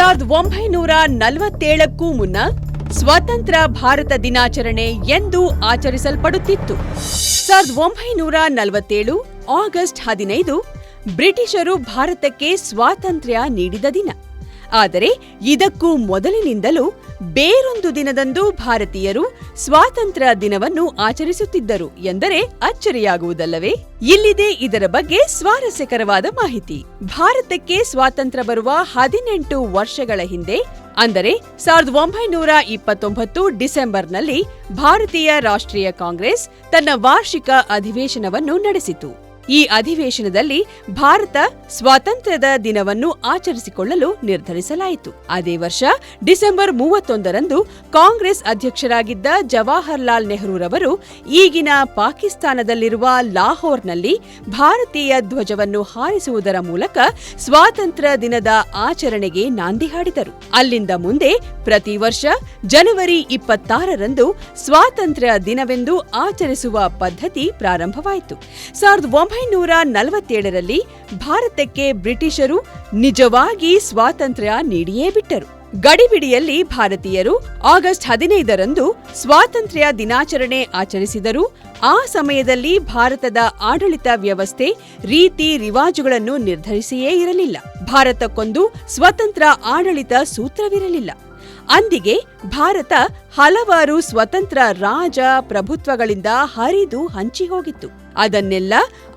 ಸಾವಿರದ ಒಂಬೈನೂರ ನಲವತ್ತೇಳಕ್ಕೂ ಮುನ್ನ ಸ್ವತಂತ್ರ ಭಾರತ ದಿನಾಚರಣೆ ಎಂದು ಆಚರಿಸಲ್ಪಡುತ್ತಿತ್ತು. ಸಾವಿರದ ಒಂಬೈನೂರ ನಲವತ್ತೇಳು ಆಗಸ್ಟ್ ಹದಿನೈದು ಬ್ರಿಟಿಷರು ಭಾರತಕ್ಕೆ ಸ್ವಾತಂತ್ರ್ಯ ನೀಡಿದ ದಿನ. ಆದರೆ ಇದಕ್ಕೂ ಮೊದಲಿನಿಂದಲೂ ಬೇರೊಂದು ದಿನದಂದು ಭಾರತೀಯರು ಸ್ವಾತಂತ್ರ್ಯ ದಿನವನ್ನು ಆಚರಿಸುತ್ತಿದ್ದರು ಎಂದರೆ ಅಚ್ಚರಿಯಾಗುವುದಲ್ಲವೇ? ಇಲ್ಲಿದೆ ಇದರ ಬಗ್ಗೆ ಸ್ವಾರಸ್ಯಕರವಾದ ಮಾಹಿತಿ. ಭಾರತಕ್ಕೆ ಸ್ವಾತಂತ್ರ್ಯ ಬರುವ ಹದಿನೆಂಟು ವರ್ಷಗಳ ಹಿಂದೆ, ಅಂದರೆ ಸಾವಿರದ ಒಂಬೈನೂರ ಇಪ್ಪತ್ತೊಂಬತ್ತು ಡಿಸೆಂಬರ್ನಲ್ಲಿ ಭಾರತೀಯ ರಾಷ್ಟ್ರೀಯ ಕಾಂಗ್ರೆಸ್ ತನ್ನ ವಾರ್ಷಿಕ ಅಧಿವೇಶನವನ್ನು ನಡೆಸಿತು. ಈ ಅಧಿವೇಶನದಲ್ಲಿ ಭಾರತ ಸ್ವಾತಂತ್ರ್ಯದ ದಿನವನ್ನು ಆಚರಿಸಿಕೊಳ್ಳಲು ನಿರ್ಧರಿಸಲಾಯಿತು. ಅದೇ ವರ್ಷ ಡಿಸೆಂಬರ್ ಮೂವತ್ತೊಂದರಂದು ಕಾಂಗ್ರೆಸ್ ಅಧ್ಯಕ್ಷರಾಗಿದ್ದ ಜವಾಹರ್ಲಾಲ್ ನೆಹರೂರವರು ಈಗಿನ ಪಾಕಿಸ್ತಾನದಲ್ಲಿರುವ ಲಾಹೋರ್ನಲ್ಲಿ ಭಾರತೀಯ ಧ್ವಜವನ್ನು ಹಾರಿಸುವುದರ ಮೂಲಕ ಸ್ವಾತಂತ್ರ್ಯ ದಿನದ ಆಚರಣೆಗೆ ನಾಂದಿ ಹಾಡಿದರು. ಅಲ್ಲಿಂದ ಮುಂದೆ ಪ್ರತಿ ವರ್ಷ ಜನವರಿ ಇಪ್ಪತ್ತಾರರಂದು ಸ್ವಾತಂತ್ರ್ಯ ದಿನವೆಂದು ಆಚರಿಸುವ ಪದ್ಧತಿ ಪ್ರಾರಂಭವಾಯಿತು. ಸಾವಿರದ ಒಂಬೈನೂರ ನಲವತ್ತೇಳರಲ್ಲಿ ಭಾರತಕ್ಕೆ ಬ್ರಿಟಿಷರು ನಿಜವಾಗಿ ಸ್ವಾತಂತ್ರ್ಯ ನೀಡಿಯೇ ಬಿಟ್ಟರು. ಗಡಿಬಿಡಿಯಲ್ಲಿ ಭಾರತೀಯರು ಆಗಸ್ಟ್ ಹದಿನೈದರಂದು ಸ್ವಾತಂತ್ರ್ಯ ದಿನಾಚರಣೆ ಆಚರಿಸಿದರು. ಆ ಸಮಯದಲ್ಲಿ ಭಾರತದ ಆಡಳಿತ ವ್ಯವಸ್ಥೆ ರೀತಿ ರಿವಾಜುಗಳನ್ನು ನಿರ್ಧರಿಸಿಯೇ ಇರಲಿಲ್ಲ. ಭಾರತಕ್ಕೊಂದು ಸ್ವತಂತ್ರ ಆಡಳಿತ ಸೂತ್ರವಿರಲಿಲ್ಲ. ಅಂದಿಗೆ ಭಾರತ ಹಲವಾರು ಸ್ವತಂತ್ರ ರಾಜ ಪ್ರಭುತ್ವಗಳಿಂದ ಹರಿದು ಹಂಚಿಹೋಗಿತ್ತು ಅದನ್ನೆಲ್ಲ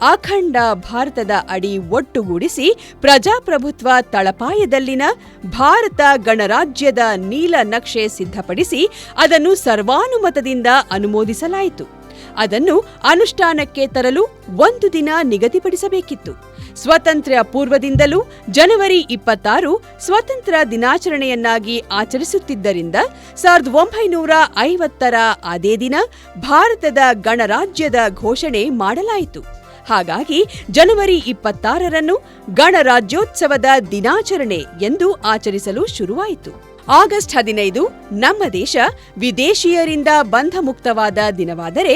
ಅಖಂಡ ಭಾರತದ ಅಡಿ ಒಟ್ಟುಗೂಡಿಸಿ ಪ್ರಜಾಪ್ರಭುತ್ವ ತಳಪಾಯದಲ್ಲಿನ ಭಾರತ ಗಣರಾಜ್ಯದ ನೀಲ ನಕ್ಷೆ ಸಿದ್ಧಪಡಿಸಿ ಅದನ್ನು ಸರ್ವಾನುಮತದಿಂದ ಅನುಮೋದಿಸಲಾಯಿತು. ಅದನ್ನು ಅನುಷ್ಠಾನಕ್ಕೆ ತರಲು ಒಂದು ದಿನ ನಿಗದಿಪಡಿಸಬೇಕಿತ್ತು. ಸ್ವತಂತ್ರ ಪೂರ್ವದಿಂದಲೂ ಜನವರಿ ಇಪ್ಪತ್ತಾರು ಸ್ವತಂತ್ರ ದಿನಾಚರಣೆಯನ್ನಾಗಿ ಆಚರಿಸುತ್ತಿದ್ದರಿಂದ ಸಾವಿರದ ಒಂಬೈನೂರ ಐವತ್ತರ ಅದೇ ದಿನ ಭಾರತದ ಗಣರಾಜ್ಯದ ಘೋಷಣೆ ಮಾಡಲಾಯಿತು. ಹಾಗಾಗಿ ಜನವರಿ ಇಪ್ಪತ್ತಾರರನ್ನು ಗಣರಾಜ್ಯೋತ್ಸವದ ದಿನಾಚರಣೆ ಎಂದು ಆಚರಿಸಲು ಶುರುವಾಯಿತು. ಆಗಸ್ಟ್ ಹದಿನೈದು ನಮ್ಮ ದೇಶ ವಿದೇಶಿಯರಿಂದ ಬಂಧಮುಕ್ತವಾದ ದಿನವಾದರೆ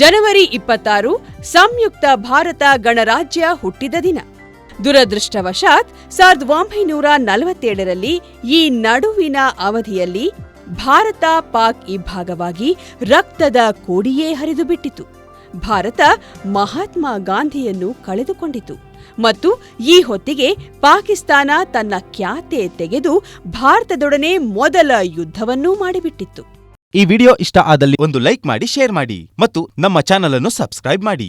ಜನವರಿ ಇಪ್ಪತ್ತಾರು, ಸಂಯುಕ್ತ ಭಾರತ ಗಣರಾಜ್ಯ ಹುಟ್ಟಿದ ದಿನ. ದುರದೃಷ್ಟವಶಾತ್ ಸಾವಿರದ ಒಂಬೈನೂರ ನಲವತ್ತೇಳರಲ್ಲಿ ಈ ನಡುವಿನ ಅವಧಿಯಲ್ಲಿ ಭಾರತ ಪಾಕ್ ಇಬ್ಬಾಗವಾಗಿ ರಕ್ತದ ಕೋಡಿಯೇ ಹರಿದುಬಿಟ್ಟಿತು ಭಾರತ ಮಹಾತ್ಮ ಗಾಂಧಿಯನ್ನು ಕಳೆದುಕೊಂಡಿತು ಮತ್ತು ಈ ಹೊತ್ತಿಗೆ ಪಾಕಿಸ್ತಾನ ತನ್ನ ಖ್ಯಾತೆ ತೆಗೆದು ಭಾರತದೊಡನೆ ಮೊದಲ ಯುದ್ಧವನ್ನೂ ಮಾಡಿಬಿಟ್ಟಿತ್ತು. ಈ ವಿಡಿಯೋ ಇಷ್ಟ ಆದಲ್ಲಿ ಒಂದು ಲೈಕ್ ಮಾಡಿ, ಶೇರ್ ಮಾಡಿ ಮತ್ತು ನಮ್ಮ ಚಾನಲ್ ಅನ್ನು ಸಬ್ಸ್ಕ್ರೈಬ್ ಮಾಡಿ.